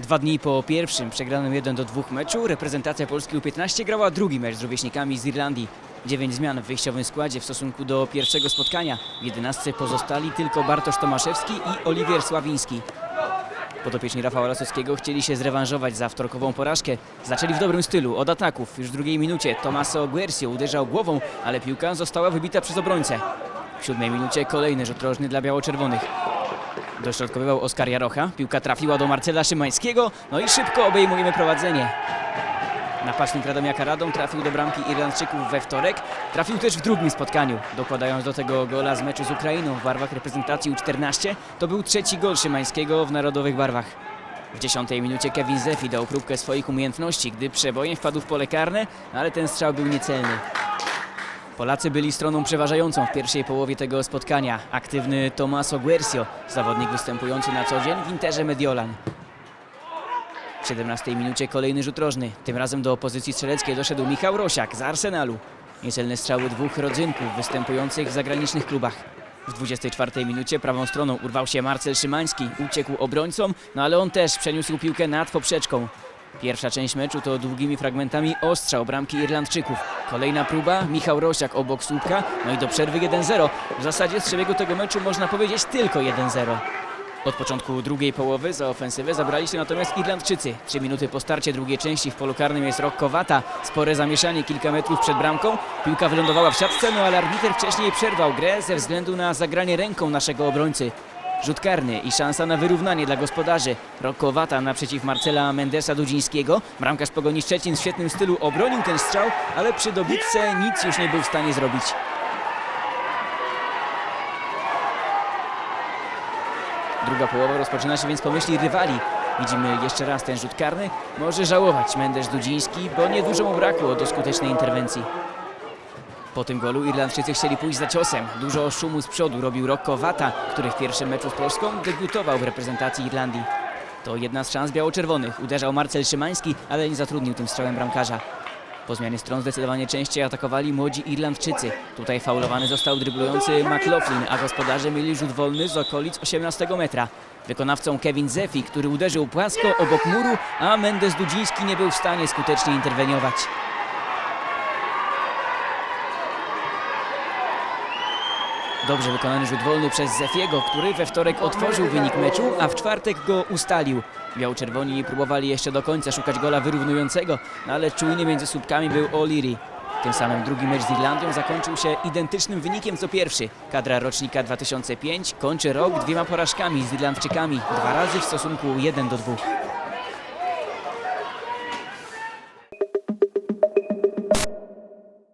Dwa dni po pierwszym przegranym 1 do 2 meczu reprezentacja Polski U15 grała drugi mecz z rówieśnikami z Irlandii. Dziewięć zmian w wyjściowym składzie w stosunku do pierwszego spotkania. W jedenastce pozostali tylko Bartosz Tomaszewski i Oliwier Sławiński. Podopieczni Rafała Lasowskiego chcieli się zrewanżować za wtorkową porażkę. Zaczęli w dobrym stylu, od ataków. Już w drugiej minucie Tomaso Guercio uderzał głową, ale piłka została wybita przez obrońcę. W siódmej minucie kolejny rzut rożny dla biało-czerwonych. Dośrodkowywał Oskar Jarocha, piłka trafiła do Marcela Szymańskiego, no i szybko obejmujemy prowadzenie. Napastnik Radomiaka Radom trafił do bramki Irlandczyków we wtorek, trafił też w drugim spotkaniu. Dokładając do tego gola z meczu z Ukrainą w barwach reprezentacji U14, to był trzeci gol Szymańskiego w narodowych barwach. W dziesiątej minucie Kevin Zefi dał próbkę swoich umiejętności, gdy przebojem wpadł w pole karne, ale ten strzał był niecelny. Polacy byli stroną przeważającą w pierwszej połowie tego spotkania. Aktywny Tomaso Guercio, zawodnik występujący na co dzień w Interze Mediolan. W 17 minucie kolejny rzut rożny. Tym razem do pozycji strzeleckiej doszedł Michał Rosiak z Arsenalu. Niecelne strzały dwóch rodzynków występujących w zagranicznych klubach. W 24 minucie prawą stroną urwał się Marcel Szymański, uciekł obrońcom, no ale on też przeniósł piłkę nad poprzeczką. Pierwsza część meczu to długimi fragmentami ostrzał bramki Irlandczyków. Kolejna próba, Michał Rosiak obok słupka, no i do przerwy 1-0. W zasadzie z przebiegu tego meczu można powiedzieć tylko 1-0. Od początku drugiej połowy za ofensywę zabrali się natomiast Irlandczycy. Trzy minuty po starcie drugiej części w polu karnym jest Rokkowata. Spore zamieszanie kilka metrów przed bramką. Piłka wylądowała w siatce, no ale arbiter wcześniej przerwał grę ze względu na zagranie ręką naszego obrońcy. Rzut karny i szansa na wyrównanie dla gospodarzy. Rokkowata naprzeciw Marcela Mendesa Dudzińskiego. Bramkarz Pogoni Szczecin w świetnym stylu obronił ten strzał, ale przy dobitce nic już nie był w stanie zrobić. Druga połowa rozpoczyna się więc po myśli rywali. Widzimy jeszcze raz ten rzut karny. Może żałować Mendes Dudziński, bo niedużo mu brakło do skutecznej interwencji. Po tym golu Irlandczycy chcieli pójść za ciosem. Dużo szumu z przodu robił Rocco Wata, który w pierwszym meczu z Polską debiutował w reprezentacji Irlandii. To jedna z szans biało-czerwonych. Uderzał Marcel Szymański, ale nie zatrudnił tym strzałem bramkarza. Po zmianie stron zdecydowanie częściej atakowali młodzi Irlandczycy. Tutaj faulowany został dryblujący McLaughlin, a gospodarze mieli rzut wolny z okolic 18 metra. Wykonawcą Kevin Zefi, który uderzył płasko obok muru, a Mendes Dudziński nie był w stanie skutecznie interweniować. Dobrze wykonany rzut wolny przez Zefiego, który we wtorek otworzył wynik meczu, a w czwartek go ustalił. Biało-czerwoni próbowali jeszcze do końca szukać gola wyrównującego, no ale czujny między słupkami był O'Leary. Tym samym drugi mecz z Irlandią zakończył się identycznym wynikiem co pierwszy. Kadra rocznika 2005 kończy rok dwiema porażkami z Irlandczykami, dwa razy w stosunku 1 do 2.